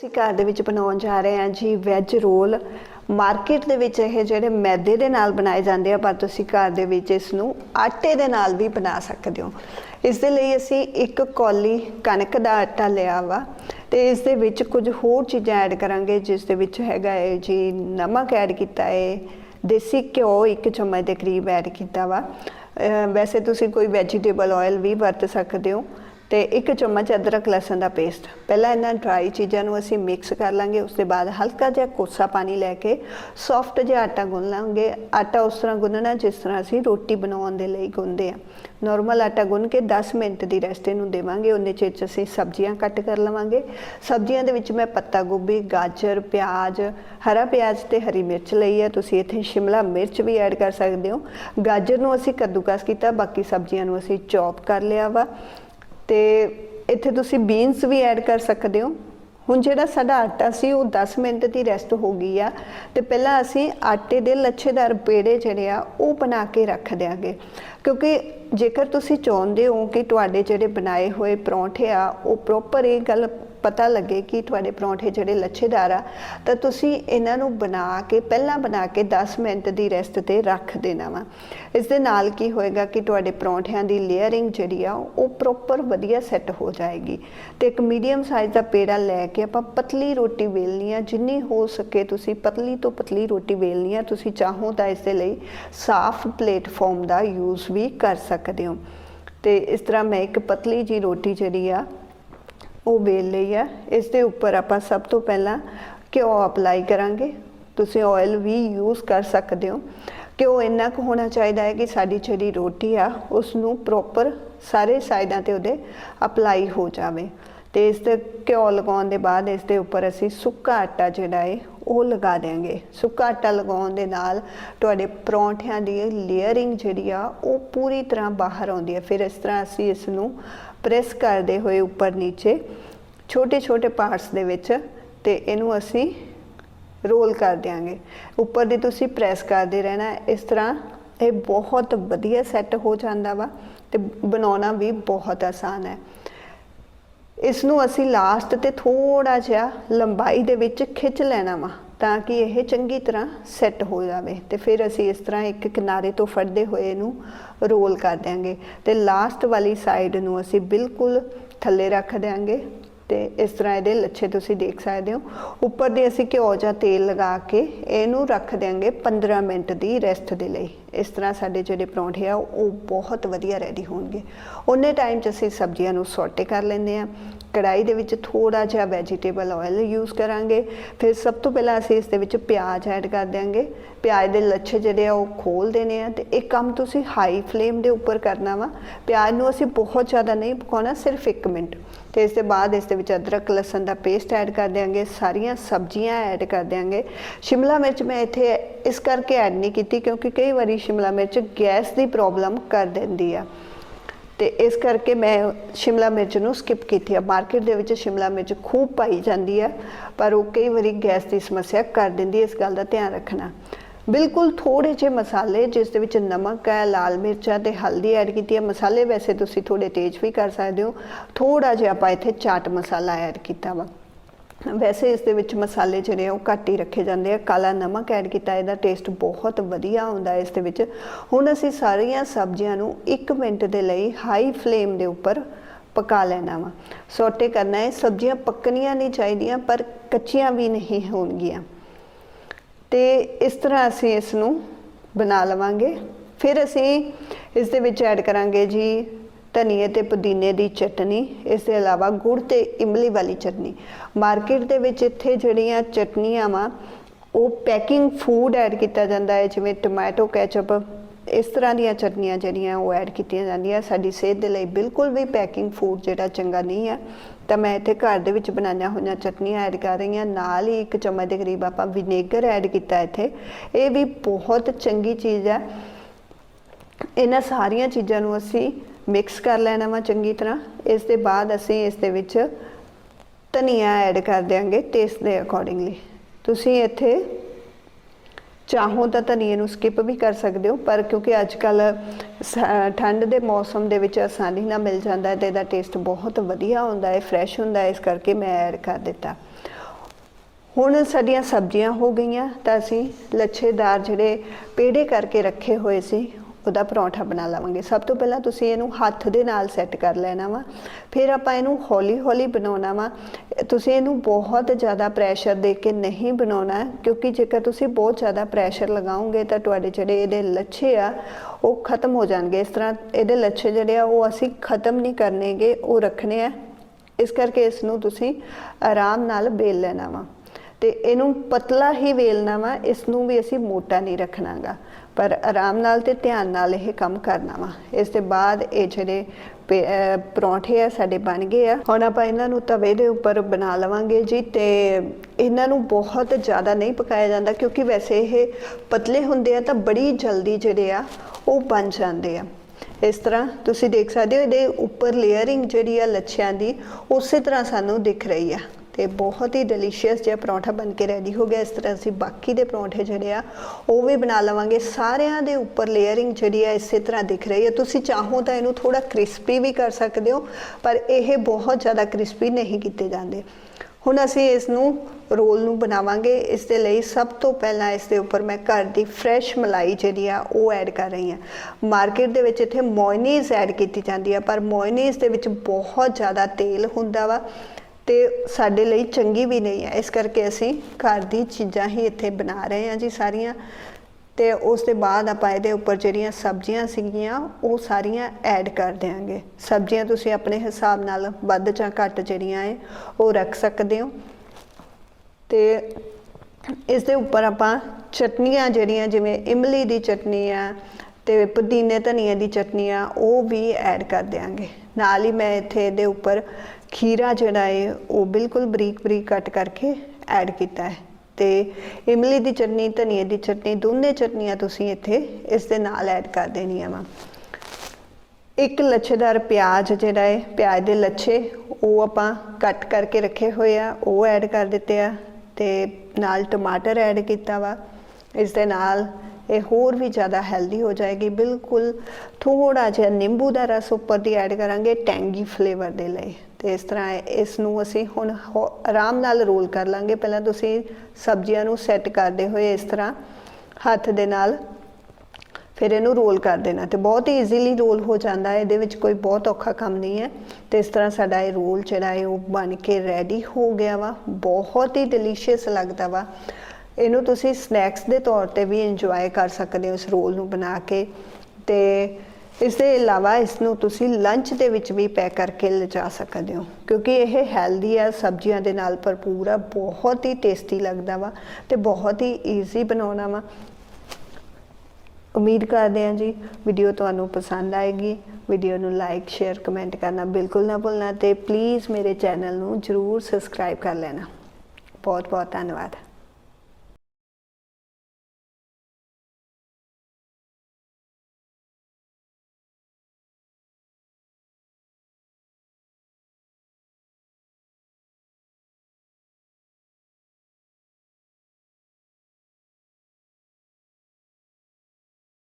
ਅਸੀਂ ਘਰ ਦੇ ਵਿੱਚ ਬਣਾਉਣ ਜਾ ਰਹੇ ਹਾਂ ਜੀ ਵੈਜ ਰੋਲ। ਮਾਰਕੀਟ ਦੇ ਵਿੱਚ ਇਹ ਜਿਹੜੇ ਮੈਦੇ ਦੇ ਨਾਲ ਬਣਾਏ ਜਾਂਦੇ ਆ, ਪਰ ਤੁਸੀਂ ਘਰ ਦੇ ਵਿੱਚ ਇਸ ਨੂੰ ਆਟੇ ਦੇ ਨਾਲ ਵੀ ਬਣਾ ਸਕਦੇ ਹੋ। ਇਸ ਦੇ ਲਈ ਅਸੀਂ ਇੱਕ ਕੌਲੀ ਕਣਕ ਦਾ ਆਟਾ ਲਿਆ ਵਾ ਤੇ ਇਸ ਦੇ ਵਿੱਚ ਕੁਝ ਹੋਰ ਚੀਜ਼ਾਂ ਐਡ ਕਰਾਂਗੇ, ਜਿਸ ਦੇ ਵਿੱਚ ਹੈਗਾ ਹੈ ਜੀ ਨਮਕ ਐਡ ਕੀਤਾ ਹੈ ਦੇਸੀ ਘਿਓ ਇੱਕ ਚਮਚ ਦੇ ਕਰੀਬ ਐਡ ਕੀਤਾ ਵਾ। ਵੈਸੇ ਤੁਸੀਂ ਕੋਈ ਵੈਜੀਟੇਬਲ ਆਇਲ ਵੀ ਵਰਤ ਸਕਦੇ ਹੋ। ਤੇ ਇੱਕ ਚਮਚ ਅਦਰਕ ਲਸਣ ਦਾ ਪੇਸਟ ਪਹਿਲਾਂ ਇਹਨਾਂ ਡਰਾਈ ਚੀਜ਼ਾਂ ਨੂੰ ਅਸੀਂ ਮਿਕਸ ਕਰ ਲਾਂਗੇ, ਉਸ ਤੋਂ ਬਾਅਦ ਹਲਕਾ ਜਿਹਾ ਕੋਸਾ ਪਾਣੀ ਲੈ ਕੇ ਸੌਫਟ ਜਿਹਾ ਆਟਾ ਗੁੰਨ ਲਾਂਗੇ। ਆਟਾ ਉਸ ਤਰ੍ਹਾਂ ਗੁੰਨਣਾ ਜਿਸ ਤਰ੍ਹਾਂ ਅਸੀਂ ਰੋਟੀ ਬਣਾਉਣ ਦੇ ਲਈ ਗੁੰਨਦੇ ਆ ਨਾਰਮਲ ਆਟਾ ਗੁੰਨ ਕੇ 10 ਮਿੰਟ ਦੀ ਰੈਸਟ ਇਹਨੂੰ ਦੇਵਾਂਗੇ। ਉਹਨੇ 'ਚ ਅਸੀਂ ਸਬਜ਼ੀਆਂ ਕੱਟ ਕਰ ਲਵਾਂਗੇ। ਸਬਜ਼ੀਆਂ ਦੇ ਵਿੱਚ ਮੈਂ ਪੱਤਾ ਗੋਭੀ, ਗਾਜਰ, ਪਿਆਜ਼, ਹਰਾ ਪਿਆਜ਼ ਤੇ ਹਰੀ ਮਿਰਚ ਲਈ ਹੈ ਤੁਸੀਂ ਇੱਥੇ ਸ਼ਿਮਲਾ ਮਿਰਚ ਵੀ ਐਡ ਕਰ ਸਕਦੇ ਹੋ। ਗਾਜਰ ਨੂੰ ਅਸੀਂ ਕੱਦੂਕਸ ਕੀਤਾ, ਬਾਕੀ ਸਬਜ਼ੀਆਂ ਨੂੰ ਅਸੀਂ ਚੌਪ ਕਰ ਲਿਆ ਵਾ। ਤੇ ਇੱਥੇ ਤੁਸੀਂ ਬੀਨਸ ਵੀ ਐਡ ਕਰ ਸਕਦੇ ਹੋ। ਹੁਣ ਜਿਹੜਾ ਸਾਡਾ ਆਟਾ ਸੀ, ਉਹ 10 ਮਿੰਟ ਦੀ ਰੈਸਟ ਹੋ ਗਈ ਆ। ਤੇ ਪਹਿਲਾਂ ਅਸੀਂ ਆਟੇ ਦੇ ਲੱਛੇਦਾਰ ਪੇੜੇ ਜਿਹੜੇ ਆ, ਉਹ ਬਣਾ ਕੇ ਰੱਖ ਦਿਆਂਗੇ। ਕਿਉਂਕਿ ਜੇਕਰ ਤੁਸੀਂ ਚਾਹੁੰਦੇ ਹੋ ਕਿ ਤੁਹਾਡੇ ਜਿਹੜੇ ਬਣਾਏ ਹੋਏ ਪਰੌਂਠੇ ਆ, ਉਹ ਪ੍ਰੋਪਰ ਇਹ ਗੱਲ ਪਤਾ ਲੱਗੇ ਕਿ ਤੁਹਾਡੇ ਪਰੌਂਠੇ ਜਿਹੜੇ ਲੱਛੇਦਾਰ ਆ, ਤਾਂ ਤੁਸੀਂ ਇਹਨਾਂ ਨੂੰ ਬਣਾ ਕੇ, ਪਹਿਲਾਂ ਬਣਾ ਕੇ 10 ਮਿੰਟ ਦੀ ਰੈਸਟ ਤੇ ਰੱਖ ਦੇਣਾ ਵਾ। ਇਸ ਦੇ ਨਾਲ ਕੀ ਹੋਏਗਾ ਕਿ ਤੁਹਾਡੇ ਪਰੌਂਠਿਆਂ ਦੀ ਲੇਅਰਿੰਗ ਜਿਹੜੀ ਆ, ਉਹ ਪ੍ਰੋਪਰ ਵਧੀਆ ਸੈੱਟ ਹੋ ਜਾਏਗੀ। ਤੇ ਇੱਕ ਮੀਡੀਅਮ ਸਾਈਜ਼ ਦਾ ਪੇੜਾ ਲੈ ਕੇ ਆਪਾਂ ਪਤਲੀ ਰੋਟੀ ਵੇਲਣੀ ਆ। ਜਿੰਨੀ ਹੋ ਸਕੇ ਤੁਸੀਂ ਪਤਲੀ ਤੋਂ ਪਤਲੀ ਰੋਟੀ ਵੇਲਣੀ ਆ। ਤੁਸੀਂ ਚਾਹੋ ਤਾਂ ਇਸ ਦੇ ਲਈ ਸਾਫ਼ ਪਲੇਟਫਾਰਮ ਦਾ ਯੂਜ਼ ਵੀ ਕਰ ਸਕਦੇ ਹੋ। ਤੇ ਇਸ ਤਰ੍ਹਾਂ ਮੈਂ ਇੱਕ ਪਤਲੀ ਜੀ ਰੋਟੀ ਜਿਹੜੀ ਆ ਉਹ ਵੇਲ ਲਈ ਆ ਇਸ ਦੇ ਉੱਪਰ ਆਪਾਂ ਸਭ ਤੋਂ ਪਹਿਲਾਂ ਘਿਓ ਅਪਲਾਈ ਕਰਾਂਗੇ। ਤੁਸੀਂ ਆਇਲ ਵੀ ਯੂਜ਼ ਕਰ ਸਕਦੇ ਹੋ। ਘਿਓ ਇੰਨਾ ਕੁ ਹੋਣਾ ਚਾਹੀਦਾ ਹੈ ਕਿ ਸਾਡੀ ਜਿਹੜੀ ਰੋਟੀ ਆ ਉਸ ਨੂੰ ਪ੍ਰੋਪਰ ਸਾਰੇ ਸਾਈਡਾਂ ਤੇ ਉਹਦੇ ਅਪਲਾਈ ਹੋ ਜਾਵੇ। ਤੇ ਇਸ ਤੇ ਘਿਓ ਲਗਾਉਣ ਦੇ ਬਾਅਦ ਇਸ ਦੇ ਉੱਪਰ ਅਸੀਂ ਸੁੱਕਾ ਆਟਾ ਜਿਹੜਾ ਹੈ ਉਹ ਲਗਾ ਦੇਾਂਗੇ ਸੁੱਕਾ ਆਟਾ ਲਗਾਉਣ ਦੇ ਨਾਲ ਤੁਹਾਡੇ ਪਰੌਂਠਿਆਂ ਦੀ ਲੇਅਰਿੰਗ ਜਿਹੜੀ ਆ, ਉਹ ਪੂਰੀ ਤਰ੍ਹਾਂ ਬਾਹਰ ਆਉਂਦੀ ਹੈ ਫਿਰ ਇਸ ਤਰ੍ਹਾਂ ਅਸੀਂ ਇਸ ਨੂੰ ਪ੍ਰੈਸ ਕਰਦੇ ਹੋਏ ਉੱਪਰ ਨੀਚੇ ਛੋਟੇ ਛੋਟੇ ਪਾਰਟਸ ਦੇ ਵਿੱਚ ਤੇ ਇਹਨੂੰ ਅਸੀਂ ਰੋਲ ਕਰ ਦਿਆਂਗੇ। ਉੱਪਰ ਦੀ ਤੁਸੀਂ ਪ੍ਰੈਸ ਕਰਦੇ ਰਹਿਣਾ, ਇਸ ਤਰ੍ਹਾਂ ਇਹ ਬਹੁਤ ਵਧੀਆ ਸੈੱਟ ਹੋ ਜਾਂਦਾ ਵਾ ਤੇ ਬਣਾਉਣਾ ਵੀ ਬਹੁਤ ਆਸਾਨ ਹੈ। ਇਸ ਨੂੰ ਅਸੀਂ ਲਾਸਟ ਤੇ ਥੋੜਾ ਜਿਹਾ ਲੰਬਾਈ ਦੇ ਵਿੱਚ ਖਿੱਚ ਲੈਣਾ ਵਾ, ਤਾਂ ਕਿ ਇਹ ਚੰਗੀ ਤਰ੍ਹਾਂ ਸੈੱਟ ਹੋ ਜਾਵੇ ਤੇ ਫਿਰ ਅਸੀਂ ਇਸ ਤਰ੍ਹਾਂ ਇੱਕ ਕਿਨਾਰੇ ਤੋਂ ਫੜਦੇ ਹੋਏ ਇਹਨੂੰ ਰੋਲ ਕਰ ਦਿਆਂਗੇ ਤੇ ਲਾਸਟ ਵਾਲੀ ਸਾਈਡ ਨੂੰ ਅਸੀਂ ਬਿਲਕੁਲ ਥੱਲੇ ਰੱਖ ਦਿਆਂਗੇ। ਤੇ ਇਸ ਤਰ੍ਹਾਂ ਇਹਦੇ ਲੱਛੇ ਤੁਸੀਂ ਦੇਖ ਸਕਦੇ ਹੋ। ਉੱਪਰ ਦੇ ਅਸੀਂ ਘਿਓ ਜਾਂ ਤੇਲ ਲਗਾ ਕੇ ਇਹਨੂੰ ਰੱਖ ਦਿਆਂਗੇ 15 ਮਿੰਟ ਦੀ ਰੈਸਟ ਦੇ ਲਈ। ਇਸ ਤਰ੍ਹਾਂ ਸਾਡੇ ਜਿਹੜੇ ਪਰੌਂਠੇ ਆ, ਉਹ ਬਹੁਤ ਵਧੀਆ ਰੈਡੀ ਹੋਣਗੇ। ਉਹਨੇ ਟਾਈਮ 'ਚ ਅਸੀਂ ਸਬਜ਼ੀਆਂ ਨੂੰ ਸੌਟੇ ਕਰ ਲੈਂਦੇ ਆ ਕੜਾਈ ਦੇ ਵਿੱਚ ਥੋੜਾ ਜਿਹਾ ਵੈਜੀਟੇਬਲ ਆਇਲ ਯੂਜ਼ ਕਰਾਂਗੇ। ਫਿਰ ਸਭ ਤੋਂ ਪਹਿਲਾਂ ਅਸੀਂ ਇਸ ਦੇ ਵਿੱਚ ਪਿਆਜ਼ ਐਡ ਕਰ ਦਿਆਂਗੇ। ਪਿਆਜ਼ ਦੇ ਲੱਛੇ ਜਿਹੜੇ ਆ, ਉਹ ਖੋਲ ਦੇਣੇ ਆ ਤੇ ਇਹ ਕੰਮ ਤੁਸੀਂ ਹਾਈ ਫਲੇਮ ਦੇ ਉੱਪਰ ਕਰਨਾ ਵਾ। ਪਿਆਜ਼ ਨੂੰ ਅਸੀਂ ਬਹੁਤ ਜ਼ਿਆਦਾ ਨਹੀਂ ਪਕਾਉਣਾ, ਸਿਰਫ 1 ਮਿੰਟ। ਤੇ ਇਸ ਦੇ ਬਾਅਦ ਇਸ ਦੇ ਵਿੱਚ ਅਦਰਕ, ਲਸਣ ਦਾ ਪੇਸਟ ਐਡ ਕਰ ਦਿਆਂਗੇ, ਸਾਰੀਆਂ ਸਬਜ਼ੀਆਂ ਐਡ ਕਰ ਦਿਆਂਗੇ। ਸ਼ਿਮਲਾ ਮਿਰਚ ਮੈਂ ਇੱਥੇ ਇਸ ਕਰਕੇ ਐਡ ਨਹੀਂ ਕੀਤੀ ਕਿਉਂਕਿ ਕਈ ਵਾਰੀ ਸ਼ਿਮਲਾ ਮਿਰਚ ਗੈਸ ਦੀ ਪ੍ਰੋਬਲਮ ਕਰ ਦਿੰਦੀ ਆ। ਤੇ ਇਸ ਕਰਕੇ ਮੈਂ ਸ਼ਿਮਲਾ ਮਿਰਚ ਨੂੰ ਸਕਿਪ ਕੀਤੀ ਆ। ਮਾਰਕੀਟ ਦੇ ਵਿੱਚ ਸ਼ਿਮਲਾ ਮਿਰਚ ਖੂਬ ਪਾਈ ਜਾਂਦੀ ਹੈ ਪਰ ਉਹ ਕਈ ਵਾਰੀ ਗੈਸ ਦੀ ਸਮੱਸਿਆ ਕਰ ਦਿੰਦੀ ਇਸ ਗੱਲ ਦਾ ਧਿਆਨ ਰੱਖਣਾ। ਬਿਲਕੁਲ ਥੋੜੇ ਜਿਹੇ ਮਸਾਲੇ, ਜਿਸ ਦੇ ਵਿੱਚ ਨਮਕ ਹੈ, ਲਾਲ ਮਿਰਚਾਂ ਤੇ ਹਲਦੀ ਐਡ ਕੀਤੀ ਹੈ ਮਸਾਲੇ ਵੈਸੇ ਤੁਸੀਂ ਥੋੜੇ ਤੇਜ਼ ਵੀ ਕਰ ਸਕਦੇ ਹੋ। ਥੋੜਾ ਜਿਹਾ ਆਪਾਂ ਇੱਥੇ ਚਾਟ ਮਸਾਲਾ ਐਡ ਕੀਤਾ ਵਾ। ਵੈਸੇ ਇਸ ਦੇ ਵਿੱਚ ਮਸਾਲੇ ਜਿਹੜੇ ਆ, ਉਹ ਘੱਟ ਹੀ ਰੱਖੇ ਜਾਂਦੇ ਆ। ਕਾਲਾ ਨਮਕ ਐਡ ਕੀਤਾ, ਇਹਦਾ ਟੇਸਟ ਬਹੁਤ ਵਧੀਆ ਆਉਂਦਾ ਇਸ ਦੇ ਵਿੱਚ। ਹੁਣ ਅਸੀਂ ਸਾਰੀਆਂ ਸਬਜ਼ੀਆਂ ਨੂੰ 1 ਮਿੰਟ ਦੇ ਲਈ ਹਾਈ ਫਲੇਮ ਦੇ ਉੱਪਰ ਪਕਾ ਲੈਣਾ ਵਾ। ਸੋਟੇ ਕਰਨਾ ਹੈ, ਸਬਜ਼ੀਆਂ ਪੱਕਣੀਆਂ ਨਹੀਂ ਚਾਹੀਦੀਆਂ, ਪਰ ਕੱਚੀਆਂ ਵੀ ਨਹੀਂ ਹੋਣਗੀਆਂ। ਤੇ ਇਸ ਤਰ੍ਹਾਂ ਅਸੀਂ ਇਸ ਨੂੰ ਬਣਾ ਲਵਾਂਗੇ। ਫਿਰ ਅਸੀਂ ਇਸ ਦੇ ਵਿੱਚ ਐਡ ਕਰਾਂਗੇ ਜੀ ਧਨੀਏ ਤੇ ਪੁਦੀਨੇ ਦੀ ਚਟਨੀ, ਇਸ ਦੇ ਇਲਾਵਾ ਗੁੜ ਤੇ ਇਮਲੀ ਵਾਲੀ ਚਟਨੀ। ਮਾਰਕੀਟ ਦੇ ਵਿੱਚ ਇੱਥੇ ਜਿਹੜੀਆਂ ਚਟਨੀਆਂ ਵਾ, ਉਹ ਪੈਕਿੰਗ ਫੂਡ ਐਡ ਕੀਤਾ ਜਾਂਦਾ ਹੈ, ਜਿਵੇਂ ਟੋਮੈਟੋ ਕੈਚਅਪ ਇਸ ਤਰ੍ਹਾਂ ਦੀਆਂ ਚਟਨੀਆਂ ਜਿਹੜੀਆਂ, ਉਹ ਐਡ ਕੀਤੀਆਂ ਜਾਂਦੀਆਂ। ਸਾਡੀ ਸਿਹਤ ਦੇ ਲਈ ਬਿਲਕੁਲ ਵੀ ਪੈਕਿੰਗ ਫੂਡ ਜਿਹੜਾ ਚੰਗਾ ਨਹੀਂ ਹੈ। ਤਾਂ ਮੈਂ ਇੱਥੇ ਘਰ ਦੇ ਵਿੱਚ ਬਣਾਈਆਂ ਹੋਈਆਂ ਚਟਨੀਆਂ ਐਡ ਕਰ ਰਹੀ ਹਾਂ। ਨਾਲ ਹੀ ਇੱਕ ਚਮਚ ਦੇ ਕਰੀਬ ਆਪਾਂ ਵਿਨੇਗਰ ਐਡ ਕੀਤਾ ਇੱਥੇ। ਇਹ ਵੀ ਬਹੁਤ ਚੰਗੀ ਚੀਜ਼ ਹੈ। ਇਹਨਾਂ ਸਾਰੀਆਂ ਚੀਜ਼ਾਂ ਨੂੰ ਅਸੀਂ ਮਿਕਸ ਕਰ ਲੈਣਾ ਵਾ ਚੰਗੀ ਤਰ੍ਹਾਂ। ਇਸ ਦੇ ਬਾਅਦ ਅਸੀਂ ਇਸ ਦੇ ਵਿੱਚ ਧਨੀਆ ਐਡ ਕਰ ਦਿਆਂਗੇ ਟੇਸਟ ਦੇ ਅਕੋਰਡਿੰਗਲੀ ਤੁਸੀਂ ਇੱਥੇ ਚਾਹੋ ਤਾਂ ਧਨੀਏ ਨੂੰ ਸਕਿਪ ਵੀ ਕਰ ਸਕਦੇ ਹੋ, ਪਰ ਕਿਉਂਕਿ ਅੱਜ ਕੱਲ ਠੰਡ ਦੇ ਮੌਸਮ ਦੇ ਵਿੱਚ ਆਸਾਨੀ ਨਾਲ ਮਿਲ ਜਾਂਦਾ ਹੈ ਤੇ ਇਹਦਾ ਟੇਸਟ ਬਹੁਤ ਵਧੀਆ ਹੁੰਦਾ ਹੈ ਫਰੈਸ਼ ਹੁੰਦਾ ਹੈ, ਇਸ ਕਰਕੇ ਮੈਂ ਐਡ ਕਰ ਦਿੱਤਾ। ਹੁਣ ਸਾਡੀਆਂ ਸਬਜ਼ੀਆਂ ਹੋ ਗਈਆਂ ਤਾਂ ਅਸੀਂ ਲੱਛੇਦਾਰ ਜਿਹੜੇ ਪੇੜੇ ਕਰਕੇ ਰੱਖੇ ਹੋਏ ਸੀ ਉਹਦਾ ਪਰੌਂਠਾ ਬਣਾ ਲਵਾਂਗੇ। ਸਭ ਤੋਂ ਪਹਿਲਾਂ ਤੁਸੀਂ ਇਹਨੂੰ ਹੱਥ ਦੇ ਨਾਲ ਸੈੱਟ ਕਰ ਲੈਣਾ ਵਾ। ਫਿਰ ਆਪਾਂ ਇਹਨੂੰ ਹੌਲੀ ਹੌਲੀ ਬਣਾਉਣਾ ਵਾ। ਤੁਸੀਂ ਇਹਨੂੰ ਬਹੁਤ ਜ਼ਿਆਦਾ ਪ੍ਰੈਸ਼ਰ ਦੇ ਕੇ ਨਹੀਂ ਬਣਾਉਣਾ, ਕਿਉਂਕਿ ਜੇਕਰ ਤੁਸੀਂ ਬਹੁਤ ਜ਼ਿਆਦਾ ਪ੍ਰੈਸ਼ਰ ਲਗਾਓਗੇ ਤਾਂ ਤੁਹਾਡੇ ਜਿਹੜੇ ਇਹਦੇ ਲੱਛੇ ਆ, ਉਹ ਖਤਮ ਹੋ ਜਾਣਗੇ। ਇਸ ਤਰ੍ਹਾਂ ਇਹਦੇ ਲੱਛੇ ਜਿਹੜੇ ਆ, ਉਹ ਅਸੀਂ ਖਤਮ ਨਹੀਂ ਕਰਨੇਗੇ, ਉਹ ਰੱਖਣੇ ਆ। ਇਸ ਕਰਕੇ ਇਸ ਨੂੰ ਤੁਸੀਂ ਆਰਾਮ ਨਾਲ ਬੇਲ ਲੈਣਾ ਵਾ। ਤੇ ਇਹਨੂੰ ਪਤਲਾ ਹੀ ਵੇਲਣਾ ਵਾ। ਇਸ ਨੂੰ ਵੀ ਅਸੀਂ ਮੋਟਾ ਨਹੀਂ ਰੱਖਣਾਗਾ। ਪਰ ਆਰਾਮ ਨਾਲ ਤੇ ਧਿਆਨ ਨਾਲ ਇਹ ਕੰਮ ਕਰਨਾ ਵਾ। ਇਸ ਦੇ ਬਾਅਦ ਇਹ ਜਿਹੜੇ ਪੇ- ਪਰੌਂਠੇ ਆ ਸਾਡੇ ਬਣ ਗਏ ਆ। ਹੁਣ ਆਪਾਂ ਇਹਨਾਂ ਨੂੰ ਤਵੇ ਦੇ ਉੱਪਰ ਬਣਾ ਲਵਾਂਗੇ ਜੀ ਤੇ ਇਹਨਾਂ ਨੂੰ ਬਹੁਤ ਜ਼ਿਆਦਾ ਨਹੀਂ ਪਕਾਇਆ ਜਾਂਦਾ ਕਿਉਂਕਿ ਵੈਸੇ ਇਹ ਪਤਲੇ ਹੁੰਦੇ ਆ ਤਾਂ ਬੜੀ ਜਲਦੀ ਜਿਹੜੇ ਆ ਉਹ ਬਣ ਜਾਂਦੇ ਆ। ਇਸ ਤਰ੍ਹਾਂ ਤੁਸੀਂ ਦੇਖ ਸਕਦੇ ਹੋ ਇਹਦੇ ਉੱਪਰ ਲੇਅਰਿੰਗ ਜਿਹੜੀ ਆ ਲੱਛਿਆਂ ਦੀ ਉਸੇ ਤਰ੍ਹਾਂ ਸਾਨੂੰ ਦਿਖ ਰਹੀ ਆ। ਤੇ ਬਹੁਤ ਹੀ ਡਿਲੀਸ਼ੀਅਸ ਜਿਹਾ ਪਰੌਂਠਾ ਬਣ ਕੇ ਰੈਡੀ ਹੋ ਗਿਆ। ਇਸ ਤਰ੍ਹਾਂ ਅਸੀਂ ਬਾਕੀ ਦੇ ਪਰੌਂਠੇ ਜਿਹੜੇ ਆ, ਉਹ ਵੀ ਬਣਾ ਲਵਾਂਗੇ। ਸਾਰਿਆਂ ਦੇ ਉੱਪਰ ਲੇਅਰਿੰਗ ਜਿਹੜੀ ਆ ਇਸੇ ਤਰ੍ਹਾਂ ਦਿਖ ਰਹੀ ਹੈ। ਤੁਸੀਂ ਚਾਹੋ ਤਾਂ ਇਹਨੂੰ ਥੋੜਾ ਕ੍ਰਿਸਪੀ ਵੀ ਕਰ ਸਕਦੇ ਹੋ, ਪਰ ਇਹ ਬਹੁਤ ਜ਼ਿਆਦਾ ਕ੍ਰਿਸਪੀ ਨਹੀਂ ਕੀਤੇ ਜਾਂਦੇ। ਹੁਣ ਅਸੀਂ ਇਸ ਨੂੰ ਰੋਲ ਨੂੰ ਬਣਾਵਾਂਗੇ। ਇਸ ਦੇ ਲਈ ਸਭ ਤੋਂ ਪਹਿਲਾਂ ਇਸ ਦੇ ਉੱਪਰ ਮੈਂ ਘਰ ਦੀ ਫਰੈਸ਼ ਮਲਾਈ ਜਿਹੜੀ ਆ, ਉਹ ਐਡ ਕਰ ਰਹੀ ਹਾਂ। ਮਾਰਕੀਟ ਦੇ ਵਿੱਚ ਇੱਥੇ ਮੋਇਨੀਜ਼ ਐਡ ਕੀਤੀ ਜਾਂਦੀ ਆ, ਪਰ ਮੋਇਨੀਜ਼ ਦੇ ਵਿੱਚ ਬਹੁਤ ਜ਼ਿਆਦਾ ਤੇਲ ਹੁੰਦਾ ਵਾ। ਤੇ ਸਾਡੇ ਲਈ ਚੰਗੀ ਵੀ ਨਹੀਂ ਹੈ। ਇਸ ਕਰਕੇ ਅਸੀਂ ਘਰ ਦੀ ਚੀਜ਼ਾਂ ਹੀ ਇੱਥੇ ਬਣਾ ਰਹੇ ਹਾਂ ਜੀ ਸਾਰੀਆਂ। ਤੇ ਉਸ ਦੇ ਬਾਅਦ ਆਪਾਂ ਇਹਦੇ ਉੱਪਰ ਜਿਹੜੀਆਂ ਸਬਜ਼ੀਆਂ ਸੀਗੀਆਂ, ਉਹ ਸਾਰੀਆਂ ਐਡ ਕਰ ਦਿਆਂਗੇ। ਸਬਜ਼ੀਆਂ ਤੁਸੀਂ ਆਪਣੇ ਹਿਸਾਬ ਨਾਲ ਵੱਧ ਜਾਂ ਘੱਟ ਜਿਹੜੀਆਂ ਹੈ ਉਹ ਰੱਖ ਸਕਦੇ ਹੋ। ਤੇ ਇਸ ਦੇ ਉੱਪਰ ਆਪਾਂ ਚਟਨੀਆਂ ਜਿਹੜੀਆਂ, ਜਿਵੇਂ ਇਮਲੀ ਦੀ ਚਟਨੀ ਆ ਤੇ ਪੁਦੀਨੇ ਧਨੀਏ ਦੀ ਚਟਨੀ ਆ, ਉਹ ਵੀ ਐਡ ਕਰ ਦਿਆਂਗੇ। ਨਾਲ ਹੀ ਮੈਂ ਇੱਥੇ ਇਹਦੇ ਉੱਪਰ ਖੀਰਾ ਜਿਹੜਾ ਹੈ ਉਹ ਬਿਲਕੁਲ ਬਰੀਕ ਬਰੀਕ ਕੱਟ ਕਰਕੇ ਐਡ ਕੀਤਾ ਹੈ। ਤੇ ਇਮਲੀ ਦੀ ਚਟਨੀ, ਧਨੀਏ ਦੀ ਚਟਨੀ, ਦੋਨੇ ਚਟਨੀਆਂ ਤੁਸੀਂ ਇੱਥੇ ਇਸ ਦੇ ਨਾਲ ਐਡ ਕਰ ਦੇਣੀਆਂ ਵਾ। ਇੱਕ ਲੱਛੇਦਾਰ ਪਿਆਜ਼ ਜਿਹੜਾ ਹੈ ਪਿਆਜ਼ ਦੇ ਲੱਛੇ, ਉਹ ਆਪਾਂ ਕੱਟ ਕਰਕੇ ਰੱਖੇ ਹੋਏ ਆ, ਉਹ ਐਡ ਕਰ ਦਿੱਤੇ ਆ। ਤੇ ਨਾਲ ਟਮਾਟਰ ਐਡ ਕੀਤਾ ਵਾ। ਇਸ ਦੇ ਨਾਲ ਇਹ ਹੋਰ ਵੀ ਜ਼ਿਆਦਾ ਹੈਲਦੀ ਹੋ ਜਾਏਗੀ। ਬਿਲਕੁਲ ਥੋੜਾ ਜਿਹਾ ਨਿੰਬੂ ਦਾ ਰਸ ਉੱਪਰ ਦੀ ਐਡ ਕਰਾਂਗੇ ਟੈਂਗੀ ਫਲੇਵਰ ਦੇ ਲਈ। ਤੇ ਇਸ ਤਰ੍ਹਾਂ ਇਸ ਨੂੰ ਅਸੀਂ ਹੁਣ ਹੋ- ਆਰਾਮ ਨਾਲ ਰੋਲ ਕਰ ਲਾਂਗੇ। ਪਹਿਲਾਂ ਤੁਸੀਂ ਸਬਜ਼ੀਆਂ ਨੂੰ ਸੈੱਟ ਕਰਦੇ ਹੋਏ ਇਸ ਤਰ੍ਹਾਂ ਹੱਥ ਦੇ ਨਾਲ ਫਿਰ ਇਹਨੂੰ ਰੋਲ ਕਰ ਦੇਣਾ। ਤੇ ਬਹੁਤ ਹੀ ਈਜ਼ੀਲੀ ਰੋਲ ਹੋ ਜਾਂਦਾ। ਹੈ ਇਹਦੇ ਵਿੱਚ ਕੋਈ ਬਹੁਤ ਔਖਾ ਕੰਮ ਨਹੀਂ ਹੈ। ਤੇ ਇਸ ਤਰ੍ਹਾਂ ਸਾਡਾ ਇਹ ਰੋਲ ਜਿਹੜਾ ਹੈ ਉਹ ਬਣ ਕੇ ਰੈਡੀ ਹੋ ਗਿਆ ਵਾ। ਬਹੁਤ ਹੀ ਡਿਲੀਸ਼ੀਅਸ ਲੱਗਦਾ ਵਾ। ਇਹਨੂੰ ਤੁਸੀਂ ਸਨੈਕਸ ਦੇ ਤੌਰ ਤੇ ਵੀ ਇੰਜੋਏ ਕਰ ਸਕਦੇ ਹੋ ਇਸ ਰੋਲ ਨੂੰ ਬਣਾ ਕੇ ਤੇ ਇਸ ਦੇ ਇਲਾਵਾ ਇਸ ਨੂੰ ਤੁਸੀਂ ਲੰਚ ਦੇ ਵਿੱਚ ਵੀ ਪੈਕ ਕਰਕੇ ਲਿਜਾ ਸਕਦੇ ਹੋ, ਕਿਉਂਕਿ ਇਹ ਹੈਲਦੀ ਆ, ਸਬਜ਼ੀਆਂ ਦੇ ਨਾਲ ਭਰਪੂਰ ਆ, ਬਹੁਤ ਹੀ ਟੇਸਟੀ ਲੱਗਦਾ ਵਾ ਤੇ ਬਹੁਤ ਹੀ ਈਜ਼ੀ ਬਣਾਉਣਾ ਵਾ। ਉਮੀਦ ਕਰਦੇ ਹਾਂ ਜੀ ਵੀਡੀਓ ਤੁਹਾਨੂੰ ਪਸੰਦ ਆਏਗੀ। ਵੀਡੀਓ ਨੂੰ ਲਾਈਕ ਸ਼ੇਅਰ ਕਮੈਂਟ ਕਰਨਾ ਬਿਲਕੁਲ ਨਾ ਭੁੱਲਣਾ ਤੇ ਪਲੀਜ਼ ਮੇਰੇ ਚੈਨਲ ਨੂੰ ਜਰੂਰ ਸਬਸਕ੍ਰਾਈਬ ਕਰ ਲੈਣਾ। ਬਹੁਤ ਬਹੁਤ ਧੰਨਵਾਦ।